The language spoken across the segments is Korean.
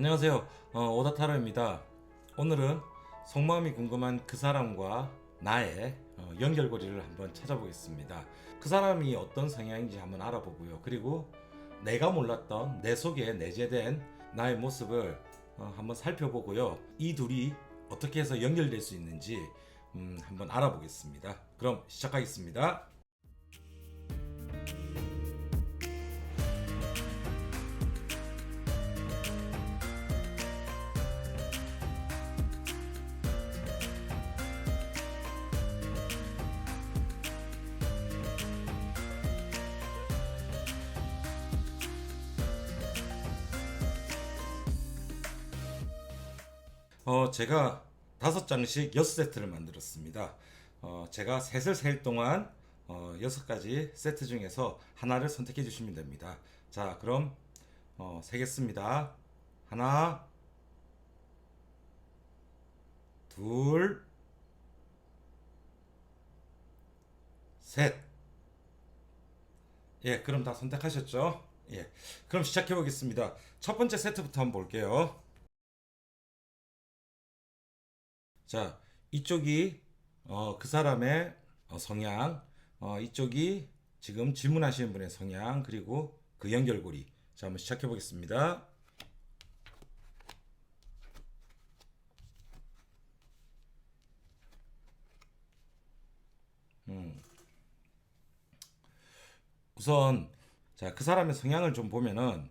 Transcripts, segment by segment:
안녕하세요. 어, 오다타로입니다. 오늘은 속마음이 궁금한 그 사람과 나의 어, 연결고리를 한번 찾아보겠습니다. 그 사람이 어떤 성향인지 한번 알아보고요. 그리고 내가 몰랐던 내 속에 내재된 나의 모습을 어, 한번 살펴보고요. 이 둘이 어떻게 해서 연결될 수 있는지 음, 한번 알아보겠습니다. 그럼 시작하겠습니다. 어, 제가 다섯 장씩 여섯 세트를 만들었습니다. 어, 제가 셋을 셀 동안 어, 여섯 가지 세트 중에서 하나를 선택해 주시면 됩니다. 자, 그럼 어, 세겠습니다. 하나, 둘, 셋. 예, 그럼 다 선택하셨죠? 예, 그럼 시작해 보겠습니다. 첫 번째 세트부터 한번 볼게요. 자, 이쪽이 어, 그 사람의 어, 성향, 어, 이쪽이 지금 질문하시는 분의 성향, 그리고 그 연결고리. 자, 한번 시작해 보겠습니다. 음. 우선 자, 그 사람의 성향을 좀 보면은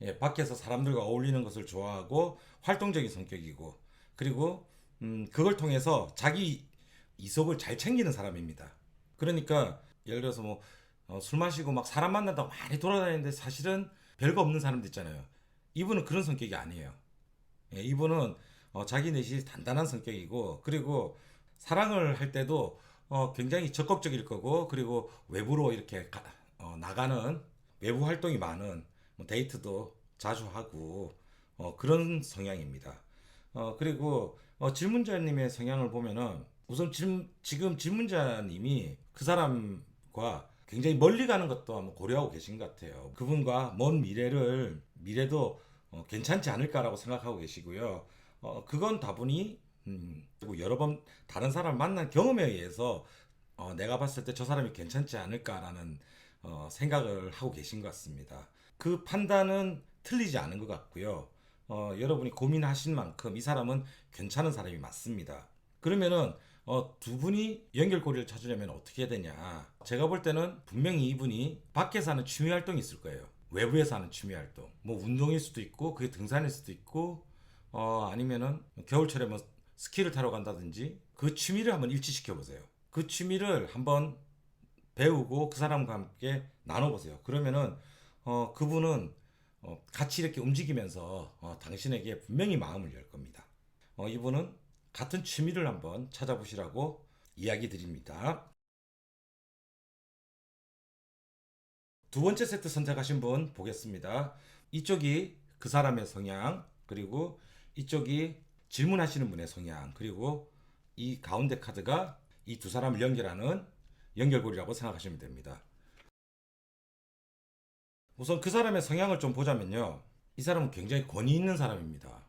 예, 밖에서 사람들과 어울리는 것을 좋아하고 활동적인 성격이고 그리고 음, 그걸 통해서 자기 이속을 잘 챙기는 사람입니다. 그러니까 예를 들어서 뭐술 마시고 막 사람 만난다고 많이 돌아다니는데 사실은 별거 없는 사람들 있잖아요. 이분은 그런 성격이 아니에요. 예, 이분은 어, 자기 내시 단단한 성격이고 그리고 사랑을 할 때도 어, 굉장히 적극적일 거고 그리고 외부로 이렇게 가- 어, 나가는 외부 활동이 많은 뭐 데이트도 자주 하고 어, 그런 성향입니다. 어, 그리고 어, 질문자님의 성향을 보면은 우선 질, 지금 질문자님이 그 사람과 굉장히 멀리 가는 것도 한번 고려하고 계신 것 같아요. 그분과 먼 미래를 미래도 어, 괜찮지 않을까라고 생각하고 계시고요. 어, 그건 다분히 음, 여러 번 다른 사람 만난 경험에 의해서 어, 내가 봤을 때 저 사람이 괜찮지 않을까라는 어, 생각을 하고 계신 것 같습니다. 그 판단은 틀리지 않은 것 같고요. 어, 여러분이 고민하신 만큼 이 사람은 괜찮은 사람이 맞습니다. 그러면은 어, 두 분이 연결고리를 찾으려면 어떻게 해야 되냐? 제가 볼 때는 분명히 이분이 밖에서 하는 취미 활동이 있을 거예요. 외부에서 하는 취미 활동. 뭐 운동일 수도 있고 그게 등산일 수도 있고 어, 아니면은 겨울철에 뭐 스키를 타러 간다든지 그 취미를 한번 일치시켜 보세요. 그 취미를 한번 배우고 그 사람과 함께 나눠 보세요. 그러면은 어, 그분은 어, 같이 이렇게 움직이면서 어, 당신에게 분명히 마음을 열 겁니다. 어, 이분은 같은 취미를 한번 찾아보시라고 이야기 드립니다. 두 번째 세트 선택하신 분 보겠습니다. 이쪽이 그 사람의 성향, 그리고 이쪽이 질문하시는 분의 성향, 그리고 이 가운데 카드가 이 두 사람을 연결하는 연결고리라고 생각하시면 됩니다. 우선 그 사람의 성향을 좀 보자면요. 이 사람은 굉장히 권위 있는 사람입니다.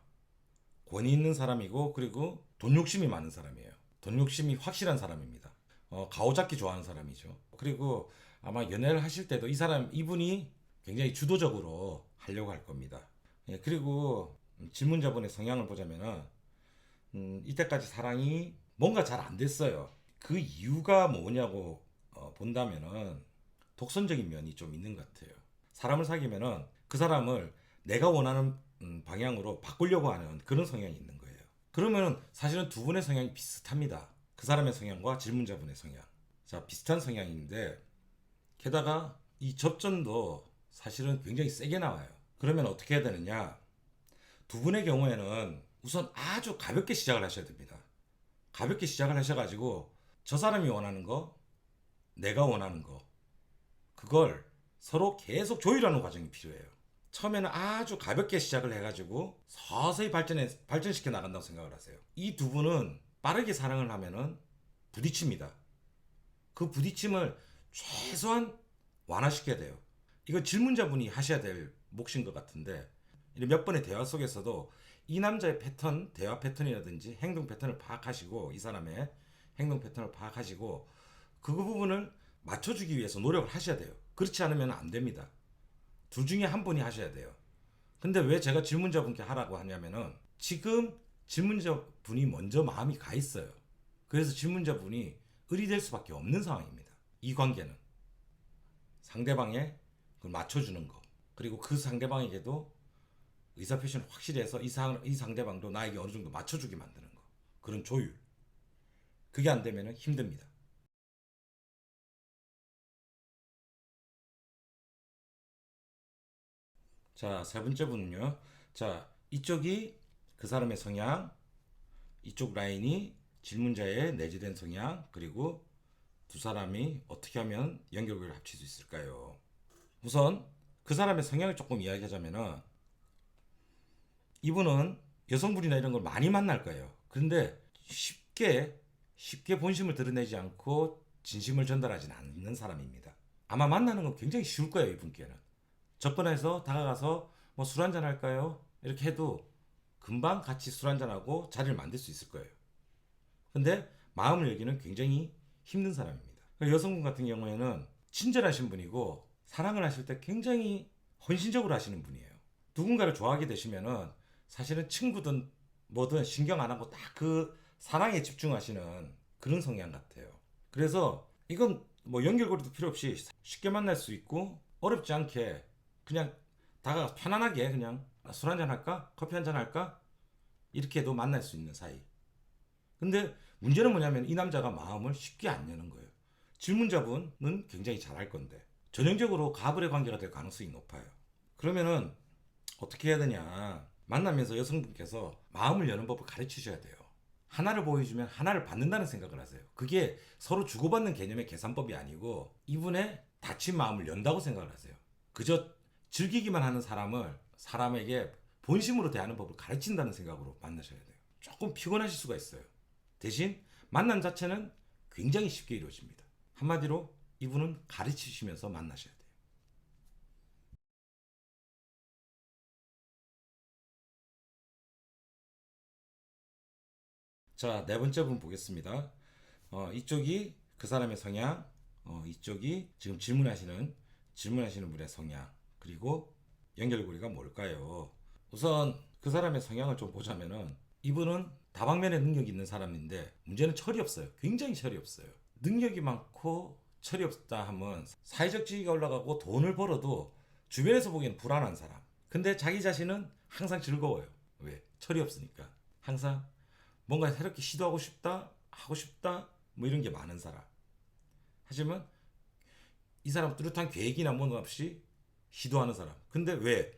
권위 있는 사람이고 그리고 돈 욕심이 많은 사람이에요. 돈 욕심이 확실한 사람입니다. 어, 가오잡기 좋아하는 사람이죠. 그리고 아마 연애를 하실 때도 이 사람 이분이 굉장히 주도적으로 하려고 할 겁니다. 예, 그리고 음, 질문자분의 성향을 보자면은 음, 이때까지 사랑이 뭔가 잘 안 됐어요. 그 이유가 뭐냐고 어, 본다면은 독선적인 면이 좀 있는 것 같아요. 사람을 사귀면은 그 사람을 내가 원하는 음, 방향으로 바꾸려고 하는 그런 성향이 있는 거예요. 그러면은 사실은 두 분의 성향이 비슷합니다. 그 사람의 성향과 질문자분의 성향. 자, 비슷한 성향인데 게다가 이 접전도 사실은 굉장히 세게 나와요. 그러면 어떻게 해야 되느냐? 두 분의 경우에는 우선 아주 가볍게 시작을 하셔야 됩니다. 가볍게 시작을 하셔가지고 저 사람이 원하는 거, 내가 원하는 거, 그걸 서로 계속 조율하는 과정이 필요해요. 처음에는 아주 가볍게 시작을 해가지고 서서히 발전해, 발전시켜 나간다고 생각을 하세요. 이 두 분은 빠르게 사랑을 하면은 부딪힙니다. 그 부딪힘을 최소한 완화시켜야 돼요. 이거 질문자분이 하셔야 될 몫인 것 같은데 몇 번의 대화 속에서도 이 남자의 패턴, 대화 패턴이라든지 행동 패턴을 파악하시고 이 사람의 행동 패턴을 파악하시고 그 부분을 맞춰주기 위해서 노력을 하셔야 돼요. 그렇지 않으면 안 됩니다. 둘 중에 한 분이 하셔야 돼요. 근데 왜 제가 질문자분께 하라고 하냐면은 지금 질문자분이 먼저 마음이 가 있어요. 그래서 질문자분이 의리될 수밖에 없는 상황입니다. 이 관계는 상대방의 그걸 맞춰주는 거 그리고 그 상대방에게도 의사 표시를 확실히 해서 이, 상, 이 상대방도 나에게 어느 정도 맞춰주게 만드는 거 그런 조율 그게 안 되면 힘듭니다. 자, 세 번째 분은요. 자, 이쪽이 그 사람의 성향, 이쪽 라인이 질문자의 내재된 성향, 그리고 두 사람이 어떻게 하면 연결고리를 합칠 수 있을까요? 우선 그 사람의 성향을 조금 이야기하자면은 이분은 여성분이나 이런 걸 많이 만날 거예요. 그런데 쉽게 쉽게 본심을 드러내지 않고 진심을 전달하지는 않는 사람입니다. 아마 만나는 건 굉장히 쉬울 거예요, 이분께는. 접근해서 다가가서 뭐 술 한잔 할까요? 이렇게 해도 금방 같이 술 한잔하고 자리를 만들 수 있을 거예요. 근데 마음을 열기는 굉장히 힘든 사람입니다. 그 여성분 같은 경우에는 친절하신 분이고 사랑을 하실 때 굉장히 헌신적으로 하시는 분이에요. 누군가를 좋아하게 되시면은 사실은 친구든 뭐든 신경 안 하고 딱 그 사랑에 집중하시는 그런 성향 같아요. 그래서 이건 뭐 연결고리도 필요 없이 쉽게 만날 수 있고 어렵지 않게 그냥 다가 편안하게 그냥 술 한잔 할까? 커피 한잔 할까? 이렇게도 만날 수 있는 사이. 근데 문제는 뭐냐면 이 남자가 마음을 쉽게 안 여는 거예요. 질문자분은 굉장히 잘할 건데 전형적으로 가불의 관계가 될 가능성이 높아요. 그러면은 어떻게 해야 되냐? 만나면서 여성분께서 마음을 여는 법을 가르치셔야 돼요. 하나를 보여주면 하나를 받는다는 생각을 하세요. 그게 서로 주고받는 개념의 계산법이 아니고 이분의 닫힌 마음을 연다고 생각을 하세요. 그저 즐기기만 하는 사람을 사람에게 본심으로 대하는 법을 가르친다는 생각으로 만나셔야 돼요. 조금 피곤하실 수가 있어요. 대신 만남 자체는 굉장히 쉽게 이루어집니다. 한마디로 이분은 가르치시면서 만나셔야 돼요. 자, 네 번째 분 보겠습니다. 어, 이쪽이 그 사람의 성향, 어, 이쪽이 지금 질문하시는 질문하시는 분의 성향, 그리고 연결고리가 뭘까요? 우선 그 사람의 성향을 좀 보자면은 이분은 다방면의 능력이 있는 사람인데 문제는 철이 없어요. 굉장히 철이 없어요. 능력이 많고 철이 없다 하면 사회적 지위가 올라가고 돈을 벌어도 주변에서 보기에는 불안한 사람. 근데 자기 자신은 항상 즐거워요. 왜? 철이 없으니까. 항상 뭔가 새롭게 시도하고 싶다, 하고 싶다, 뭐 이런 게 많은 사람. 하지만 이 사람 뚜렷한 계획이나 뭐는 없이 시도하는 사람. 근데 왜?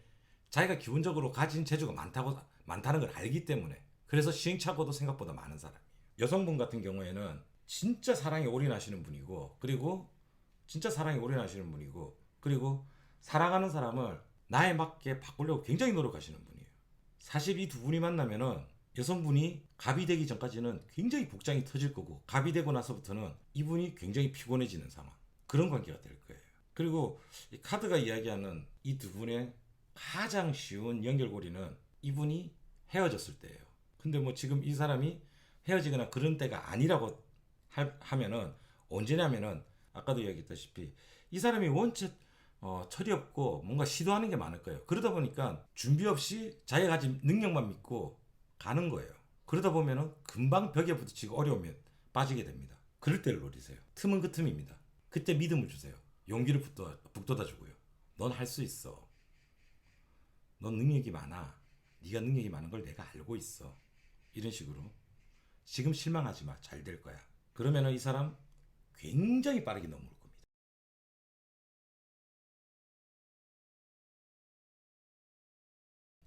자기가 기본적으로 가진 재주가 많다고 많다는 걸 알기 때문에 그래서 시행착오도 생각보다 많은 사람이에요. 여성분 같은 경우에는 진짜 사랑에 올인하시는 분이고 그리고 진짜 사랑에 올인하시는 분이고 그리고 사랑하는 사람을 나에 맞게 바꾸려고 굉장히 노력하시는 분이에요. 사실 이 두 분이 만나면은 여성분이 갑이 되기 전까지는 굉장히 복장이 터질 거고 갑이 되고 나서부터는 이분이 굉장히 피곤해지는 상황 그런 관계가 될 거예요. 그리고 이 카드가 이야기하는 이 두 분의 가장 쉬운 연결고리는 이분이 헤어졌을 때예요. 근데 뭐 지금 이 사람이 헤어지거나 그런 때가 아니라고 하- 하면은 언제냐면은 아까도 이야기했다시피 이 사람이 원체 어, 철이 없고 뭔가 시도하는 게 많을 거예요. 그러다 보니까 준비 없이 자기가 가진 능력만 믿고 가는 거예요. 그러다 보면은 금방 벽에 부딪히고 어려우면 빠지게 됩니다. 그럴 때를 노리세요. 틈은 그 틈입니다. 그때 믿음을 주세요. 용기를 북돋아, 북돋아 주고요. 넌 할 수 있어. 넌 능력이 많아. 네가 능력이 많은 걸 내가 알고 있어. 이런 식으로 지금 실망하지 마. 잘 될 거야. 그러면은 이 사람 굉장히 빠르게 넘어올 겁니다.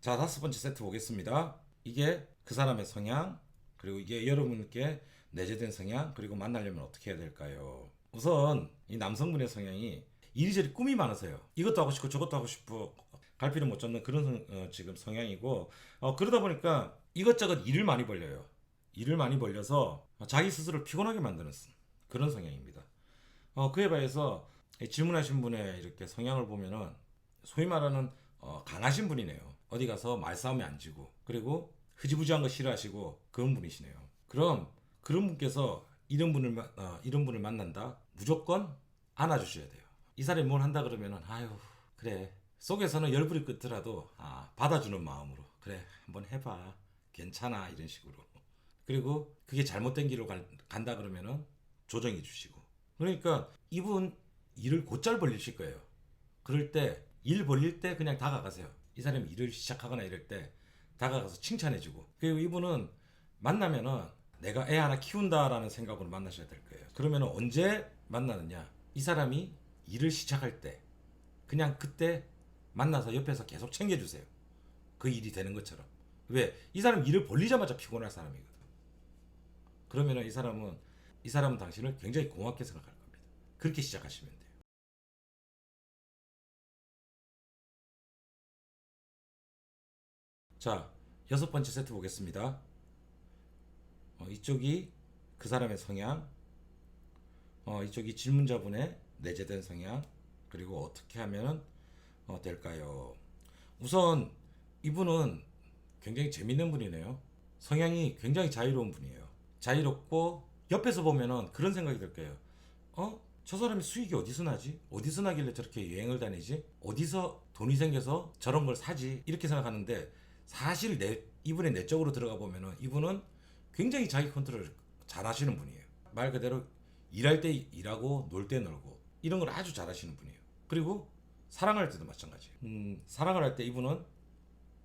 자, 다섯 번째 세트 보겠습니다. 이게 그 사람의 성향, 그리고 이게 여러분께 내재된 성향, 그리고 만나려면 어떻게 해야 될까요? 우선 이 남성분의 성향이 이리저리 꿈이 많으세요. 이것도 하고 싶고 저것도 하고 싶고 갈피를 못 잡는 그런 성- 어, 지금 성향이고 어, 그러다 보니까 이것저것 일을 많이 벌려요. 일을 많이 벌려서 자기 스스로를 피곤하게 만드는 그런 성향입니다. 어, 그에 비해서 이 질문하신 분의 이렇게 성향을 보면은 소위 말하는 어, 강하신 분이네요. 어디 가서 말싸움에 안 지고 그리고 흐지부지한 거 싫어하시고 그런 분이시네요. 그럼 그런 분께서 이런 분을 마- 어, 이런 분을 만난다. 무조건 안아주셔야 돼요. 이 사람이 뭘 한다 그러면은 아유 그래. 속에서는 열불이 끓더라도 아 받아주는 마음으로 그래 한번 해봐. 괜찮아. 이런 식으로. 그리고 그게 잘못된 길로 갈- 간다 그러면은 조정해 주시고. 그러니까 이분 일을 곧잘 벌리실 거예요. 그럴 때 일 벌릴 때 그냥 다가가세요. 이 사람이 일을 시작하거나 이럴 때 다가가서 칭찬해 주고. 그리고 이분은 만나면은 내가 애 하나 키운다라는 생각으로 만나셔야 될 거예요. 그러면은 언제 만나느냐? 이 사람이 일을 시작할 때 그냥 그때 만나서 옆에서 계속 챙겨주세요. 그 일이 되는 것처럼. 왜? 이 사람 일을 벌리자마자 피곤할 사람이거든. 그러면은 이 사람은 이 사람은 당신을 굉장히 고맙게 생각할 겁니다. 그렇게 시작하시면 돼요. 자, 여섯 번째 세트 보겠습니다. 어, 이쪽이 그 사람의 성향, 어, 이쪽이 질문자분의 내재된 성향, 그리고 어떻게 하면 어, 될까요? 우선 이분은 굉장히 재밌는 분이네요. 성향이 굉장히 자유로운 분이에요. 자유롭고 옆에서 보면은 그런 생각이 들 거예요. 어? 저 사람이 수익이 어디서 나지? 어디서 나길래 저렇게 여행을 다니지? 어디서 돈이 생겨서 저런 걸 사지? 이렇게 생각하는데 사실 내 이분의 내적으로 들어가 보면은 이분은 굉장히 자기 컨트롤을 잘 하시는 분이에요. 말 그대로 일할 때 일하고 놀 때 놀고 이런 걸 아주 잘 하시는 분이에요. 그리고 사랑할 때도 마찬가지예요. 음, 사랑을 할 때 이분은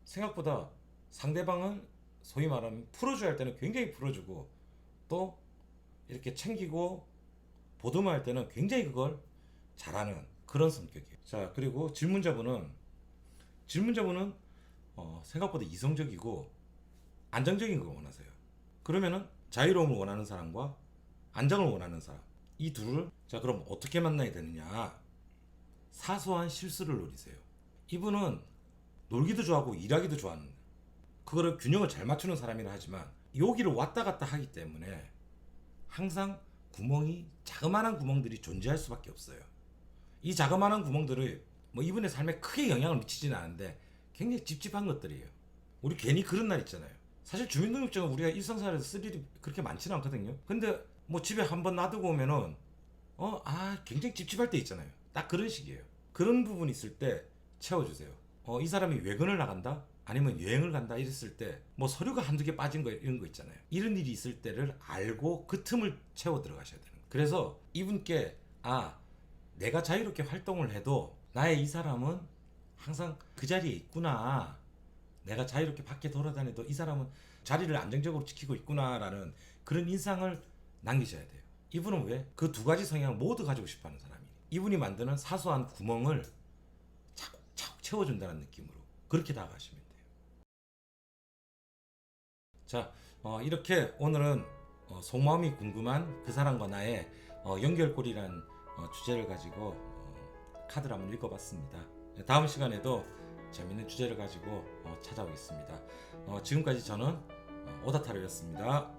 생각보다 상대방을 소위 말하면 풀어줘야 할 때는 굉장히 풀어주고 또 이렇게 챙기고 보듬어야 할 때는 굉장히 그걸 잘하는 그런 성격이에요. 자 그리고 질문자분은 질문자분은 어, 생각보다 이성적이고 안정적인 걸 원하세요. 그러면은 자유로움을 원하는 사람과 안정을 원하는 사람 이 둘을 자 그럼 어떻게 만나야 되느냐 사소한 실수를 노리세요. 이분은 놀기도 좋아하고 일하기도 좋아하는 그거를 균형을 잘 맞추는 사람이라 하지만 여기를 왔다 갔다 하기 때문에 항상 구멍이 자그마한 구멍들이 존재할 수밖에 없어요. 이 자그마한 구멍들을 뭐 이분의 삶에 크게 영향을 미치지는 않은데 굉장히 찝찝한 것들이에요. 우리 괜히 그런 날 있잖아요. 사실 주민등록증은 우리가 일상생활에서 쓸 일이 그렇게 많지는 않거든요. 근데 뭐 집에 한번 놔두고 오면은 어, 아, 굉장히 찝찝할 때 있잖아요. 딱 그런 식이에요. 그런 부분 있을 때 채워주세요. 어, 이 사람이 외근을 나간다? 아니면 여행을 간다? 이랬을 때, 뭐 서류가 한두 개 빠진 거, 이런 거 있잖아요. 이런 일이 있을 때를 알고 그 틈을 채워 들어가셔야 되는 거예요. 그래서 이분께, 아, 내가 자유롭게 활동을 해도 나의 이 사람은 항상 그 자리에 있구나. 내가 자유롭게 밖에 돌아다녀도 이 사람은 자리를 안정적으로 지키고 있구나라는 그런 인상을 남기셔야 돼요. 이분은 왜? 그 두 가지 성향을 모두 가지고 싶어 하는 사람이에요. 이분이 만드는 사소한 구멍을 차곡차곡 채워준다는 느낌으로 그렇게 다가가시면 돼요. 자, 어, 이렇게 오늘은 어, 속마음이 궁금한 그 사람과 나의 어, 연결고리란 어, 주제를 가지고 어, 카드를 한번 읽어봤습니다. 네, 다음 시간에도 재밌는 주제를 가지고 어, 찾아오겠습니다. 어, 지금까지 저는 어, 오다타로였습니다.